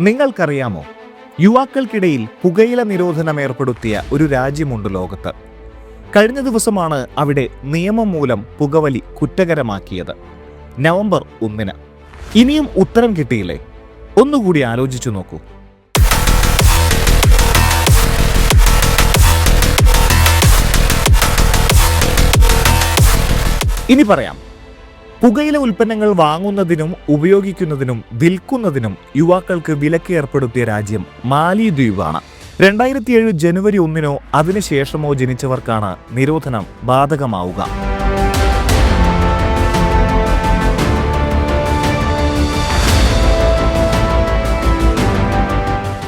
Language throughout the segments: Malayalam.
നിങ്ങൾക്കറിയാമോ? യുവാക്കൾക്കിടയിൽ പുകയില നിരോധനം ഏർപ്പെടുത്തിയ ഒരു രാജ്യമുണ്ട് ലോകത്ത്. കഴിഞ്ഞ ദിവസമാണ് അവിടെ നിയമം മൂലം പുകവലി കുറ്റകരമാക്കിയത്. നവംബർ ഒന്നിന്. ഇനിയും ഉത്തരം കിട്ടിയില്ലേ? ഒന്നുകൂടി ആലോചിച്ചു നോക്കൂ. ഇനി പറയാം. പുകയില ഉൽപ്പന്നങ്ങൾ വാങ്ങുന്നതിനും ഉപയോഗിക്കുന്നതിനും വിൽക്കുന്നതിനും യുവാക്കൾക്ക് വിലക്ക് ഏർപ്പെടുത്തിയ രാജ്യം മാലിദ്വീപാണ് രണ്ടായിരത്തി ഏഴ് ജനുവരി ഒന്നിനോ അതിനുശേഷമോ ജനിച്ചവർക്കാണ് നിരോധനം ബാധകമാവുക.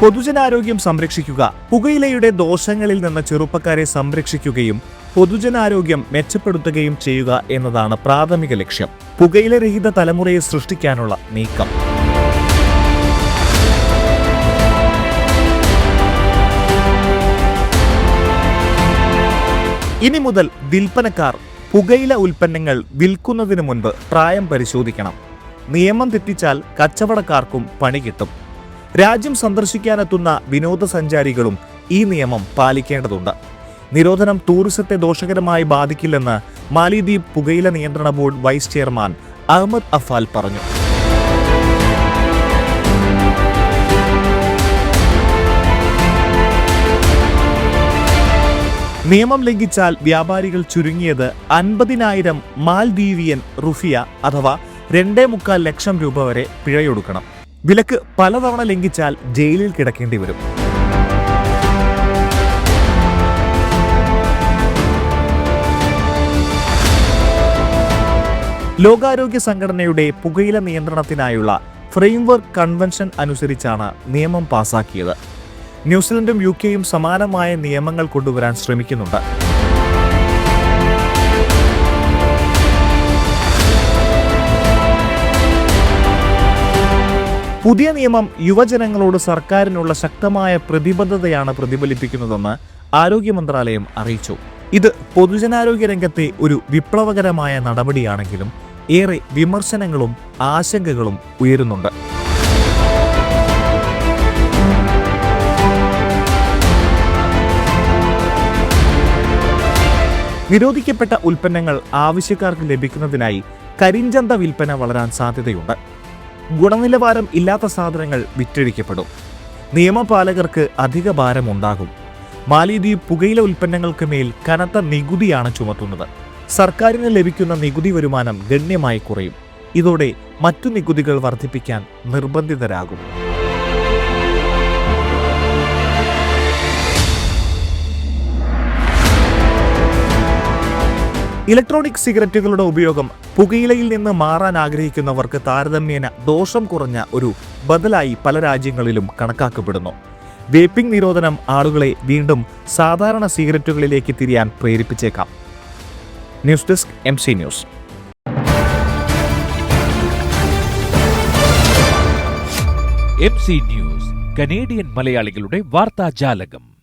പൊതുജനാരോഗ്യം സംരക്ഷിക്കുക പുകയിലയുടെ ദോഷങ്ങളിൽ നിന്ന് ചെറുപ്പക്കാരെ സംരക്ഷിക്കുകയും പൊതുജനാരോഗ്യം മെച്ചപ്പെടുത്തുകയും ചെയ്യുക എന്നതാണ് പ്രാഥമിക ലക്ഷ്യം. പുകയിലരഹിത തലമുറയെ സൃഷ്ടിക്കാനുള്ള നീക്കം. ഇനി മുതൽ വിൽപ്പനക്കാർ പുകയില ഉൽപ്പന്നങ്ങൾ വിൽക്കുന്നതിന് മുൻപ് പ്രായം പരിശോധിക്കണം. നിയമം തെറ്റിച്ചാൽ കച്ചവടക്കാർക്കും പണി കിട്ടും. രാജ്യം സന്ദർശിക്കാനെത്തുന്ന വിനോദസഞ്ചാരികളും ഈ നിയമം പാലിക്കേണ്ടതുണ്ട്. നിരോധനം ടൂറിസത്തെ ദോഷകരമായി ബാധിക്കില്ലെന്ന് മാലിദ്വീപ് പുകയില നിയന്ത്രണ board vice chairman Ahmed Afal പറഞ്ഞു. നിയമം ലംഘിച്ചാൽ വ്യാപാരികൾ ചുരുങ്ങിയത് അൻപതിനായിരം മാൽദീവിയൻ റുഫിയ അഥവാ രണ്ടേ മുക്കാൽ ലക്ഷം രൂപ വരെ പിഴയൊടുക്കണം. വിലക്ക് പലതവണ ലംഘിച്ചാൽ ജയിലിൽ കിടക്കേണ്ടി വരും. ലോകാരോഗ്യ സംഘടനയുടെ പുകയില നിയന്ത്രണത്തിനായുള്ള ഫ്രെയിംവർക്ക് കൺവെൻഷൻ അനുസരിച്ചാണ് നിയമം പാസാക്കിയത്. ന്യൂസിലൻഡും യു കെയും സമാനമായ നിയമങ്ങൾ കൊണ്ടുവരാൻ ശ്രമിക്കുന്നുണ്ട്. പുതിയ നിയമം യുവജനങ്ങളോട് സർക്കാരിനുള്ള ശക്തമായ പ്രതിബദ്ധതയാണ് പ്രതിഫലിപ്പിക്കുന്നതെന്ന് ആരോഗ്യ മന്ത്രാലയം അറിയിച്ചു. ഇത് പൊതുജനാരോഗ്യ രംഗത്തെ ഒരു വിപ്ലവകരമായ നടപടിയാണെങ്കിലും ഏറെ വിമർശനങ്ങളും ആശങ്കകളും ഉയരുന്നുണ്ട്. നിരോധിക്കപ്പെട്ട ഉൽപ്പന്നങ്ങൾ ആവശ്യക്കാർക്ക് ലഭിക്കുന്നതിനായി കരിഞ്ചന്ത വിൽപ്പന വളരാൻ സാധ്യതയുണ്ട്. ഗുണനിലവാരം ഇല്ലാത്ത സാധനങ്ങൾ വിറ്റഴിക്കപ്പെടും. നിയമപാലകർക്ക് അധിക ഭാരമുണ്ടാകും. മാലിദ്വീപ് പുകയില ഉൽപ്പന്നങ്ങൾക്ക് മേൽ കനത്ത നികുതിയാണ് ചുമത്തുന്നത്. സർക്കാരിന് ലഭിക്കുന്ന നികുതി വരുമാനം ഗണ്യമായി കുറയും. ഇതോടെ മറ്റു നികുതികൾ വർദ്ധിപ്പിക്കാൻ നിർബന്ധിതരാകും. ഇലക്ട്രോണിക് സിഗരറ്റുകളുടെ ഉപയോഗം പുകയിലയിൽ നിന്ന് മാറാൻ ആഗ്രഹിക്കുന്നവർക്ക് താരതമ്യേന ദോഷം കുറഞ്ഞ ഒരു ബദലായി പല രാജ്യങ്ങളിലും കണക്കാക്കപ്പെടുന്നു. വേപ്പിംഗ് നിരോധനം ആളുകളെ വീണ്ടും സാധാരണ സിഗരറ്റുകളിലേക്ക് തിരിയാൻ പ്രേരിപ്പിച്ചേക്കാം. News desk M C news. M C news Canadian മലയാളികളുടെ വാർത്താജാലകം.